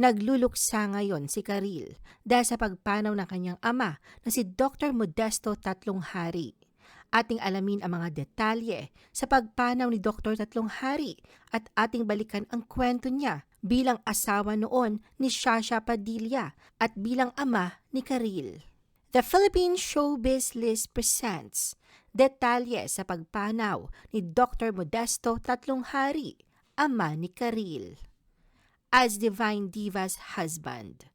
Nagluluksa ngayon si Karil dahil sa pagpanaw ng kanyang ama na si Dr. Modesto Tatlong Hari. Ating alamin ang mga detalye sa pagpanaw ni Dr. Tatlong Hari at ating balikan ang kwento niya bilang asawa noon ni Shasha Padilla at bilang ama ni Karil. The Philippine Showbiz List presents detalye sa pagpanaw ni Dr. Modesto Tatlong Hari, ama ni Karil as Divine Diva's husband.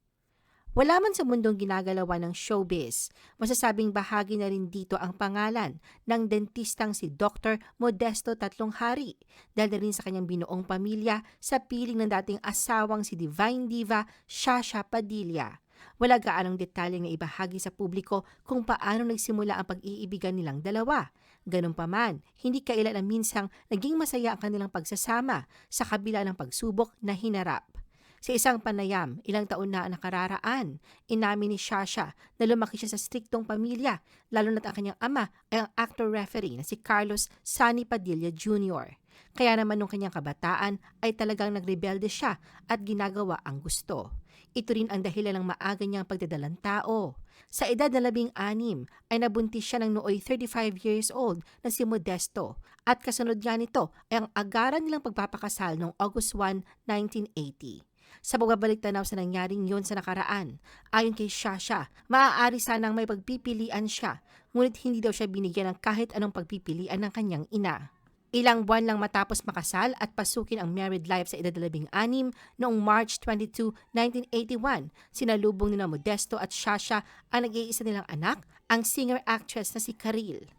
Wala man sa mundong ginagalawa ng showbiz, masasabing bahagi na rin dito ang pangalan ng dentistang si Dr. Modesto Tatlong Hari dahil na rin sa kanyang binuong pamilya sa piling ng dating asawang si Divine Diva Shasha Padilla. Wala gaanong detalye na ibahagi sa publiko kung paano nagsimula ang pag-iibigan nilang dalawa. Ganun pa man, hindi kailan na minsang naging masaya ang kanilang pagsasama sa kabila ng pagsubok na hinarap. Sa isang panayam, ilang taon na nakararaan, inamin ni Shasha na lumaki siya sa striktong pamilya, lalo na't ang kanyang ama ay ang actor-referee na si Carlos Sani Padilla Jr. Kaya naman nung kanyang kabataan ay talagang nagrebelde siya at ginagawa ang gusto. Ito rin ang dahilan ng maaga niyang pagdadalang tao. Sa edad na labing anim ay nabuntis siya ng nooy 35 years old na si Modesto at kasunod niya nito ay ang agaran nilang pagpapakasal noong August 1, 1980. Sa pagbabalik tanaw sa nangyaring yon sa nakaraan, ayon kay Shasha, maaari sanang may pagpipilian siya, ngunit hindi daw siya binigyan ng kahit anong pagpipilian ng kanyang ina. Ilang buwan lang matapos makasal at pasukin ang married life sa edad labing anim noong March 22, 1981, sinalubong ni na Modesto at Shasha ang nag-iisa nilang anak, ang singer-actress na si Karil.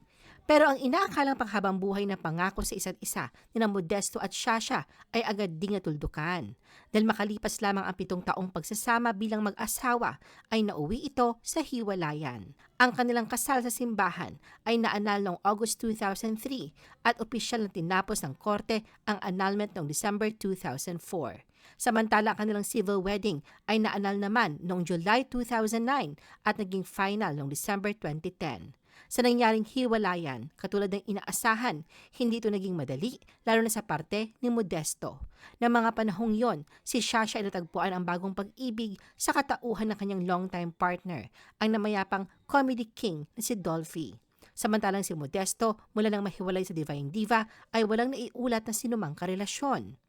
Pero ang inaakalang panghabang buhay na pangako sa isa't isa ni na Modesto at Shasha ay agad ding natuldukan. Dahil makalipas lamang ang pitong taong pagsasama bilang mag-asawa ay nauwi ito sa hiwalayan. Ang kanilang kasal sa simbahan ay naanal noong August 2003 at opisyal na tinapos ng korte ang annulment noong December 2004. Samantala ang kanilang civil wedding ay naanal naman noong July 2009 at naging final noong December 2010. Sa nangyaring hiwalayan, katulad ng inaasahan, hindi ito naging madali, lalo na sa parte ni Modesto. Na mga panahong yon, si Shasha ay natagpuan ang bagong pag-ibig sa katauhan ng kanyang longtime partner, ang namayapang comedy king na si Dolphy. Samantalang si Modesto, mula nang mahiwalay sa Divine Diva, ay walang naiulat na sinumang karelasyon.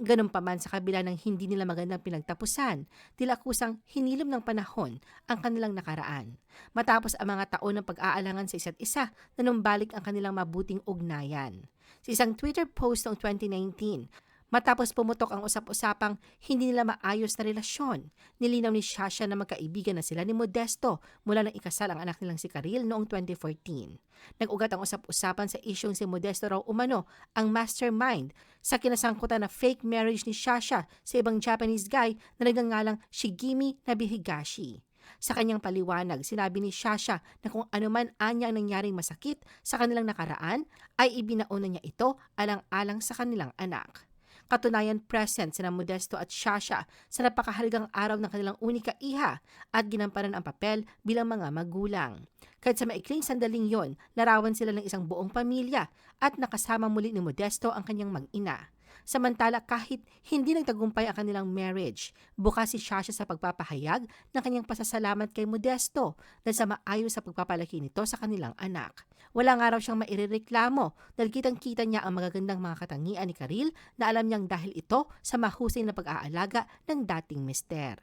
Ganun pa man sa kabila ng hindi nila magandang pinagtapusan, tila kusang hinilom ng panahon ang kanilang nakaraan. Matapos ang mga taon ng pag-aalangan sa isa't isa, nanumbalik ang kanilang mabuting ugnayan. Sa isang Twitter post noong 2019, Matapos pumutok ang usap-usapang hindi nila maayos na relasyon, nilinaw ni Shasha na magkaibigan na sila ni Modesto mula nang ikasal ang anak nilang si Karil noong 2014. Nag-ugat ang usap-usapan sa isyong si Modesto raw umano ang mastermind sa kinasangkutan na fake marriage ni Shasha sa ibang Japanese guy na nagngangalang Shigimi Nabihigashi. Sa kanyang paliwanag, sinabi ni Shasha na kung anuman anya ang nangyaring masakit sa kanilang nakaraan, ay ibinauna niya ito alang-alang sa kanilang anak. Katunayan present sina Modesto at Shasha sa napakahalagang araw ng kanilang unika iha at ginampanan ang papel bilang mga magulang. Kahit sa maikling sandaling yon, larawan sila ng isang buong pamilya at nakasama muli ni Modesto ang kanyang mag-ina. Samantala kahit hindi nagtagumpay ang kanilang marriage, bukas si Shasha sa pagpapahayag ng kanyang pasasalamat kay Modesto dahil sa maayos sa pagpapalaki nito sa kanilang anak. Wala nga raw siyang mairireklamo dahil kitang-kita niya ang magagandang mga katangian ni Karil na alam niyang dahil ito sa mahusay na pag-aalaga ng dating mister.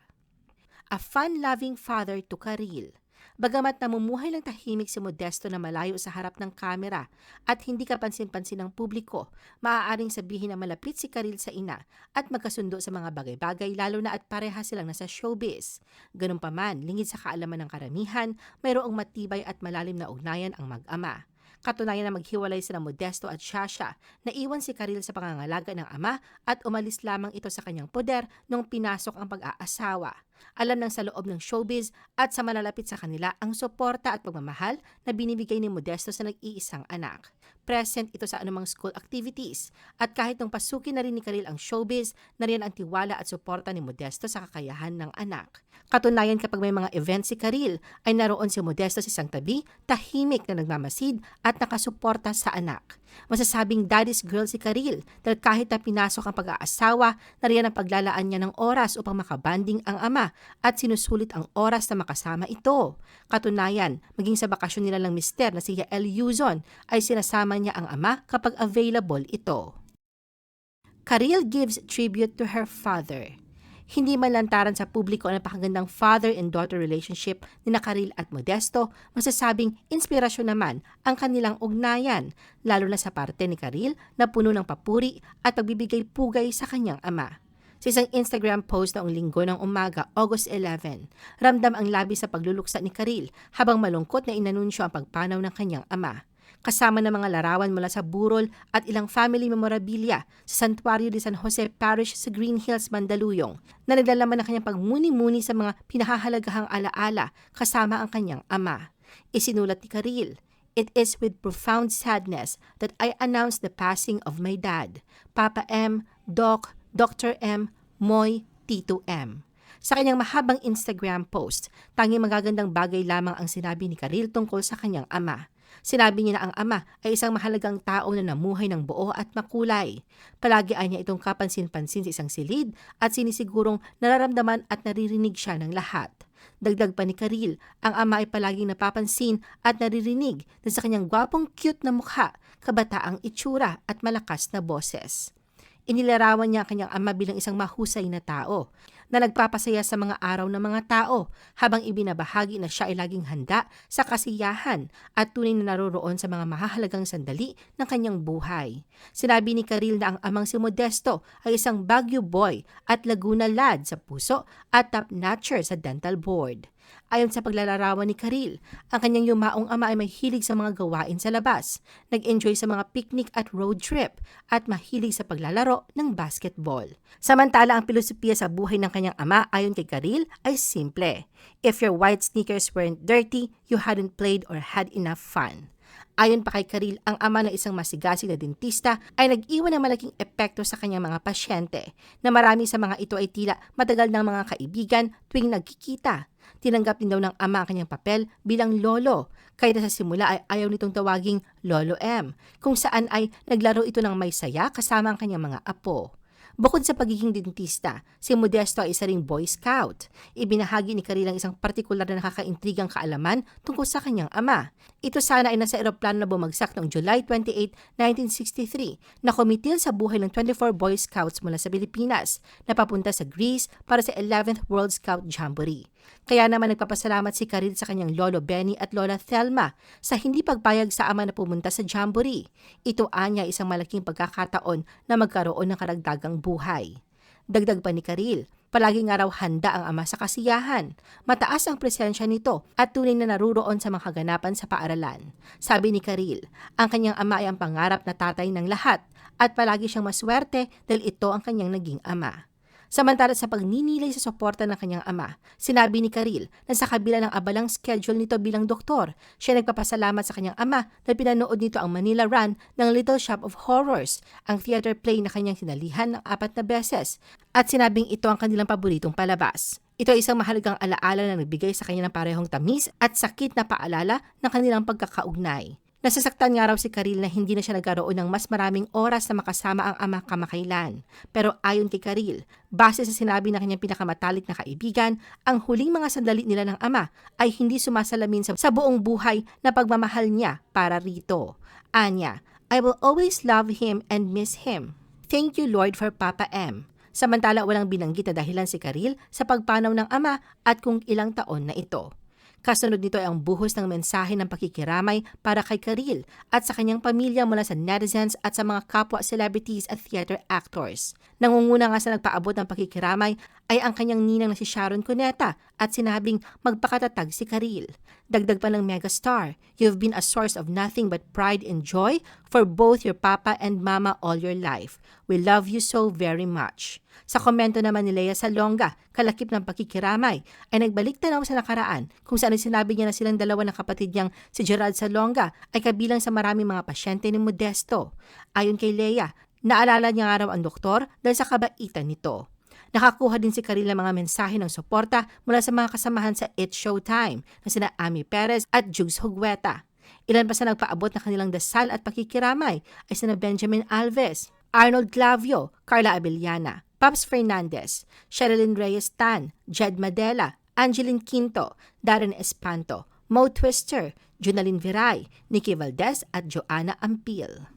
A fun-loving father to Karil – Bagamat namumuhay lang tahimik si Modesto na malayo sa harap ng kamera at hindi kapansin-pansin ng publiko, maaaring sabihin na malapit si Karil sa ina at magkasundo sa mga bagay-bagay lalo na at pareha silang nasa showbiz. Ganun pa man, lingid sa kaalaman ng karamihan, mayroong matibay at malalim na ugnayan ang mag-ama. Katunayan na maghiwalay sila Modesto at Shasha, naiwan si Karil sa pangangalaga ng ama at umalis lamang ito sa kanyang poder nung pinasok ang pag-aasawa. Alam ng sa loob ng showbiz at sa malalapit sa kanila ang suporta at pagmamahal na binibigay ni Modesto sa nag-iisang anak. Present ito sa anumang school activities. At kahit nung pasukin na rin ni Karil ang showbiz, nariyan ang tiwala at suporta ni Modesto sa kakayahan ng anak. Katunayan kapag may mga event si Karil, ay naroon si Modesto sa isang tabi, tahimik na nagmamasid at nakasuporta sa anak. Masasabing daddy's girl si Karil dahil kahit na pinasok ang pag-aasawa, nariyan ang paglalaan niya ng oras upang makabanding ang ama at sinusulit ang oras na makasama ito. Katunayan, maging sa bakasyon nila ng mister na si Yael Yuzon ay sinasama niya ang ama kapag available ito. Karil gives tribute to her father hindi man lantaran sa publiko ang napakagandang father and daughter relationship ni Nakaril at Modesto, masasabing inspirasyon naman ang kanilang ugnayan, lalo na sa parte ni Karil na puno ng papuri at pagbibigay pugay sa kanyang ama. Sa isang Instagram post noong linggo ng umaga, August 11, ramdam ang labi sa pagluluksa ni Karil habang malungkot na inanunsyo ang pagpanaw ng kanyang ama kasama ng mga larawan mula sa burol at ilang family memorabilia sa Santuario de San Jose Parish sa Green Hills, Mandaluyong na naglalaman ng kanyang pagmuni-muni sa mga pinahahalagahang alaala kasama ang kanyang ama. Isinulat ni Karil, It is with profound sadness that I announce the passing of my dad, Papa M, Doc, Dr. M, Moy, Tito M. Sa kanyang mahabang Instagram post, tanging magagandang bagay lamang ang sinabi ni Karil tungkol sa kanyang ama. Sinabi niya na ang ama ay isang mahalagang tao na namuhay ng buo at makulay. Palagi ay niya itong kapansin-pansin sa isang silid at sinisigurong nararamdaman at naririnig siya ng lahat. Dagdag pa ni Karil, ang ama ay palaging napapansin at naririnig na sa kanyang gwapong cute na mukha, kabataang itsura at malakas na boses. Inilarawan niya kanyang ama bilang isang mahusay na tao na nagpapasaya sa mga araw ng mga tao habang ibinabahagi na siya ay laging handa sa kasiyahan at tunay na naroroon sa mga mahahalagang sandali ng kanyang buhay. Sinabi ni Karil na ang amang si Modesto ay isang Baguio boy at Laguna lad sa puso at top-notcher sa dental board. Ayon sa paglalarawan ni Karil, ang kanyang yumaong ama ay may hilig sa mga gawain sa labas, nag-enjoy sa mga picnic at road trip, at mahilig sa paglalaro ng basketball. Samantala, ang pilosopiya sa buhay ng kanyang ama ayon kay Karil ay simple. If your white sneakers weren't dirty, you hadn't played or had enough fun. Ayon pa kay Karil, ang ama ng isang masigasig na dentista ay nag-iwan ng malaking epekto sa kanyang mga pasyente na marami sa mga ito ay tila matagal ng mga kaibigan tuwing nagkikita. Tinanggap din daw ng ama ang kanyang papel bilang lolo, kaya sa simula ay ayaw nitong tawaging Lolo M, kung saan ay naglaro ito ng may saya kasama ang kanyang mga apo. Bukod sa pagiging dentista, si Modesto ay isa ring Boy Scout. Ibinahagi ni Karilang isang partikular na nakakaintrigang kaalaman tungkol sa kanyang ama. Ito sana ay nasa eroplano na bumagsak noong July 28, 1963 na kumitil sa buhay ng 24 Boy Scouts mula sa Pilipinas na papunta sa Greece para sa 11th World Scout Jamboree. Kaya naman nagpapasalamat si Karil sa kanyang lolo Benny at lola Thelma sa hindi pagpayag sa ama na pumunta sa Jamboree. Ito anya isang malaking pagkakataon na magkaroon ng karagdagang buhay. Dagdag pa ni Karil, palagi nga raw handa ang ama sa kasiyahan. Mataas ang presensya nito at tunay na naruroon sa mga kaganapan sa paaralan. Sabi ni Karil, ang kanyang ama ay ang pangarap na tatay ng lahat at palagi siyang maswerte dahil ito ang kanyang naging ama. Samantala sa pagninilay sa suporta ng kanyang ama, sinabi ni Karil na sa kabila ng abalang schedule nito bilang doktor, siya nagpapasalamat sa kanyang ama dahil pinanood nito ang Manila run ng Little Shop of Horrors, ang theater play na kanyang sinalihan ng apat na beses, at sinabing ito ang kanilang paboritong palabas. Ito ay isang mahalagang alaala na nagbigay sa kanya ng parehong tamis at sakit na paalala ng kanilang pagkakaugnay. Nasasaktan nga raw si Karil na hindi na siya nagkaroon ng mas maraming oras na makasama ang ama kamakailan. Pero ayon kay Karil, base sa sinabi ng kanyang pinakamatalik na kaibigan, ang huling mga sandali nila ng ama ay hindi sumasalamin sa, sa buong buhay na pagmamahal niya para rito. Anya, I will always love him and miss him. Thank you Lord for Papa M. Samantala walang binanggit na dahilan si Karil sa pagpanaw ng ama at kung ilang taon na ito. Kasunod nito ay ang buhos ng mensahe ng pakikiramay para kay Karil at sa kanyang pamilya mula sa netizens at sa mga kapwa celebrities at theater actors. Nangunguna nga sa nagpaabot ng pakikiramay ay ang kanyang ninang na si Sharon Cuneta at sinabing magpakatatag si Karil. Dagdag pa ng megastar, you've been a source of nothing but pride and joy for both your papa and mama all your life. We love you so very much. Sa komento naman ni Lea Salonga, kalakip ng pakikiramay, ay nagbalik tanaw sa nakaraan kung saan sinabi niya na silang dalawa ng kapatid niyang si Gerald Salonga ay kabilang sa maraming mga pasyente ni Modesto. Ayon kay Lea, naalala niya nga raw ang doktor dahil sa kabaitan nito. Nakakuha din si Karil ng mga mensahe ng suporta mula sa mga kasamahan sa It's Showtime na sina Ami Perez at Jugs Hugueta. Ilan pa sa nagpaabot na kanilang dasal at pakikiramay ay sina Benjamin Alves, Arnold Clavio, Carla Abellana, Pops Fernandez, Sherilyn Reyes Tan, Jed Madela, Angeline Quinto, Darren Espanto, Mo Twister, Junalyn Viray, Nikki Valdez at Joanna Ampil.